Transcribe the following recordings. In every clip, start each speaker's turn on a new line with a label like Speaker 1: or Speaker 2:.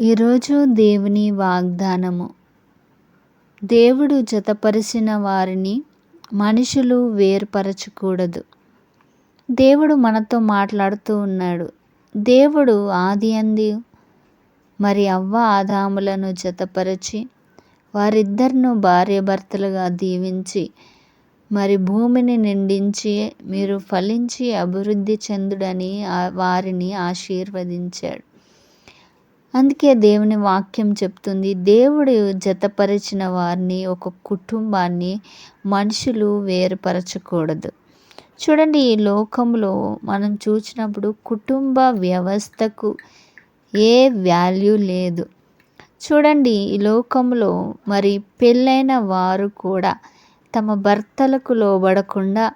Speaker 1: ఈరోజు దేవుని వాగ్దానము. దేవుడు జతపరిచిన వారిని మనుషులు వేరుపరచకూడదు. దేవుడు మనతో మాట్లాడుతూ ఉన్నాడు. దేవుడు ఆది అంది మరి అవ్వ ఆదాములను జతపరిచి వారిద్దరిను భార్యాభర్తలుగా దీవించి మరి భూమిని నిండించి మీరు ఫలించి అభివృద్ధి చెందుడని వారిని ఆశీర్వదించాడు. అందుకే దేవుని వాక్యం చెప్తుంది దేవుడు జతపరిచిన వారిని ఒక కుటుంబాన్ని మనుషులు వేరుపరచకూడదు. చూడండి ఈ లోకంలో మనం చూసినప్పుడు కుటుంబ వ్యవస్థకు ఏ వాల్యూ లేదు. చూడండి ఈ లోకంలో మరి పెళ్ళైన వారు కూడా తమ భర్తలకు లోబడకుండా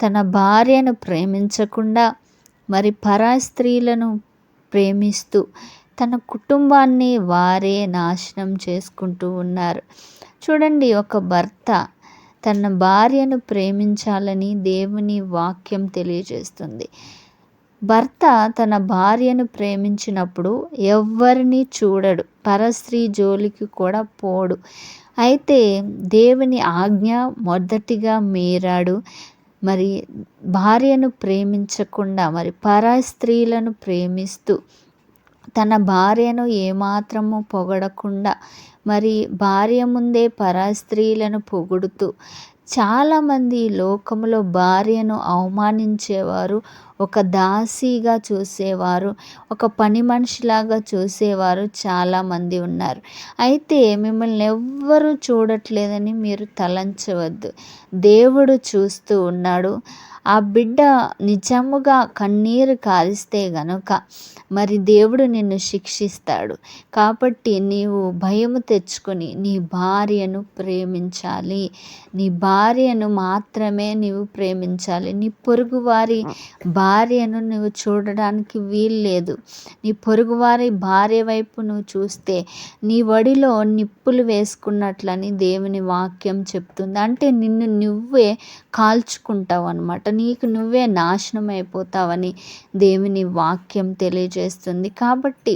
Speaker 1: తన భార్యను ప్రేమించకుండా మరి పరా స్త్రీలను ప్రేమిస్తూ తన కుటుంబాన్ని వారే నాశనం చేసుకుంటూ ఉన్నారు. చూడండి ఒక భర్త తన భార్యను ప్రేమించాలని దేవుని వాక్యం తెలియజేస్తుంది. భర్త తన భార్యను ప్రేమించినప్పుడు ఎవరిని చూడడు పరస్త్రీ జోలికి కూడా పోడు. అయితే దేవుని ఆజ్ఞ మొదటిగా మీరాడు. మరి భార్యను ప్రేమించకుండా మరి పరస్త్రీలను ప్రేమిస్తూ తన భార్యను ఏమాత్రము పొగడకుండా మరి భార్య ముందే పరాస్త్రీలను పొగుడుతూ చాలామంది లోకంలో భార్యను అవమానించేవారు ఒక దాసీగా చూసేవారు ఒక పని మనిషిలాగా చూసేవారు చాలామంది ఉన్నారు. అయితే మిమ్మల్ని ఎవ్వరూ చూడట్లేదని మీరు తలంచవద్దు. దేవుడు చూస్తూ ఉన్నాడు. ఆ బిడ్డ నిజముగా కన్నీరు కారిస్తే గనుక మరి దేవుడు నిన్ను శిక్షిస్తాడు. కాబట్టి నీవు భయము తెచ్చుకొని నీ భార్యను ప్రేమించాలి. నీ భార్యను మాత్రమే నీవు ప్రేమించాలి. నీ పొరుగువారి భార్యను నువ్వు చూడడానికి వీల్లేదు. నీ పొరుగువారి భార్య వైపు నువ్వు చూస్తే నీ వడిలో నిప్పులు వేసుకున్నట్లని దేవుని వాక్యం చెప్తుంది. అంటే నిన్ను నువ్వే కాల్చుకుంటావు అనమాట నీకు నువ్వే నాశనం అయిపోతావని దేవుని వాక్యం తెలియజేస్తుంది. కాబట్టి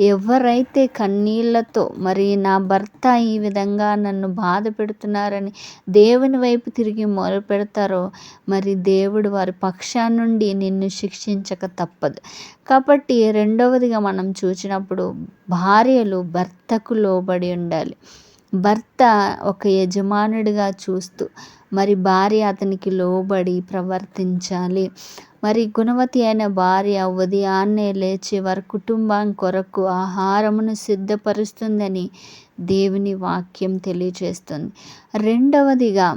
Speaker 1: ఎవరైతే కన్నీళ్ళతో మరి నా భర్త ఈ విధంగా నన్ను బాధ పెడుతున్నారని దేవుని వైపు తిరిగి మొదలు పెడతారో మరి దేవుడు వారి పక్షా నుండి నిన్ను శిక్షించక తప్పదు. కాబట్టి రెండవదిగా మనం చూసినప్పుడు భార్యలు భర్తకు లోబడి ఉండాలి. భర్త ఒక యజమానుడిగా చూస్తూ మరి భార్య అతనికి లోబడి ప్రవర్తించాలి. మరి గుణవతి అయిన భార్య ఉదయాన్నే లేచి వారి కుటుంబం కొరకు ఆహారమును సిద్ధపరుస్తుందని దేవుని వాక్యం తెలియజేస్తుంది. రెండవదిగా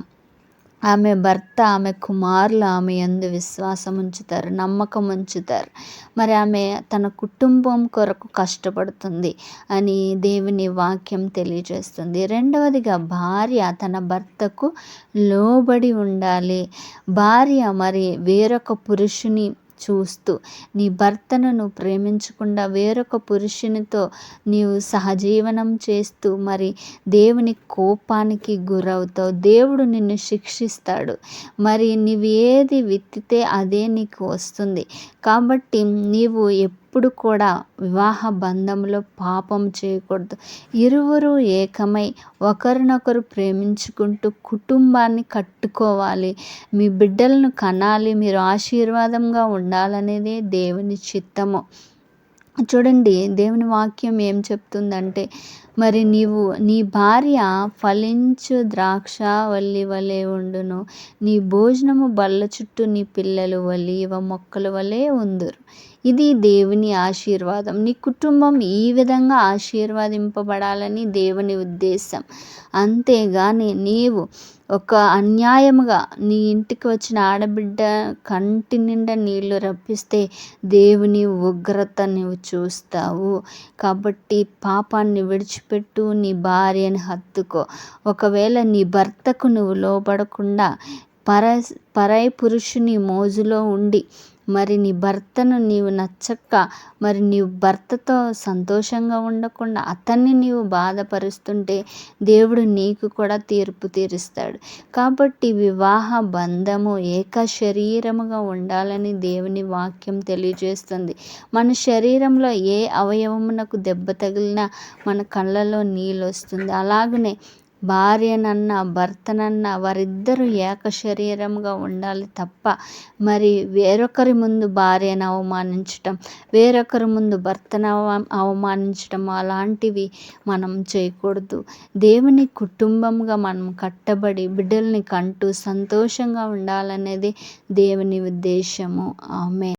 Speaker 1: ఆమె భర్త ఆమె కుమారులు ఆమె ఎందు విశ్వాసం ఉంచుతారు నమ్మకం ఉంచుతారు. మరి ఆమె తన కుటుంబం కొరకు కష్టపడుతుంది అని దేవుని వాక్యం తెలియజేస్తుంది. రెండవదిగా భార్య తన భర్తకు లోబడి ఉండాలి. భార్య మరి వేరొక పురుషుని చూస్తూ నీ భర్తను నువ్వు ప్రేమించకుండా వేరొక పురుషునితో నీవు సహజీవనం చేస్తూ మరి దేవుని కోపానికి గురవుతావు. దేవుడు నిన్ను శిక్షిస్తాడు. మరి నీవు ఏది విత్తితే అదే నీకు వస్తుంది. కాబట్టి నీవు ఎప్పుడు కూడా వివాహ బంధంలో పాపం చేయకూడదు. ఇరువురు ఏకమై ఒకరినొకరు ప్రేమించుకుంటూ కుటుంబాన్ని కట్టుకోవాలి. మీ బిడ్డలను కనాలి మీరు ఆశీర్వాదంగా ఉండాలనేదే దేవుని చిత్తము. చూడండి దేవుని వాక్యం ఏం చెప్తుందంటే మరి నీవు నీ భార్య ఫలించు ద్రాక్ష వల్లి వలె ఉండును. నీ భోజనము బల్ల చుట్టూ నీ పిల్లలు వలివ మొక్కల వలె ఉందురు. ఇది దేవుని ఆశీర్వాదం. నీ కుటుంబం ఈ విధంగా ఆశీర్వాదింపబడాలని దేవుని ఉద్దేశం. అంతేగాని నీవు ఒక అన్యాయముగా నీ ఇంటికి వచ్చిన ఆడబిడ్డ కంటి నిండా నీళ్ళు రప్పిస్తే దేవుని ఉగ్రత నువ్వు చూస్తావు. కాబట్టి పాపాన్ని విడిచిపెట్టు నీ భార్యని హత్తుకో. ఒకవేళ నీ భర్తకు నువ్వు లోపడకుండా పర పరాయి పురుషుని మోజులో ఉండి మరి నీ భర్తను నీవు నచ్చక మరి నీవు భర్తతో సంతోషంగా ఉండకుండా అతన్ని నీవు బాధపరుస్తుంటే దేవుడు నీకు కూడా తీర్పు తీరుస్తాడు. కాబట్టి వివాహ బంధము ఏక శరీరముగా ఉండాలని దేవుని వాక్యం తెలియజేస్తుంది. మన శరీరంలో ఏ అవయవమునకు దెబ్బ తగిలినా మన కళ్ళలో నీళ్ళు వస్తుంది. అలాగనే భార్యనన్నా భర్తనన్నా వారిద్దరూ ఏక శరీరంగా ఉండాలి తప్ప మరి వేరొకరి ముందు భార్యను అవమానించటం వేరొకరి ముందు భర్తను అవమానించటం అలాంటివి మనం చేయకూడదు. దేవుని కుటుంబంగా మనం కట్టబడి బిడ్డల్ని కంటూ సంతోషంగా ఉండాలనేది దేవుని ఉద్దేశము. ఆమె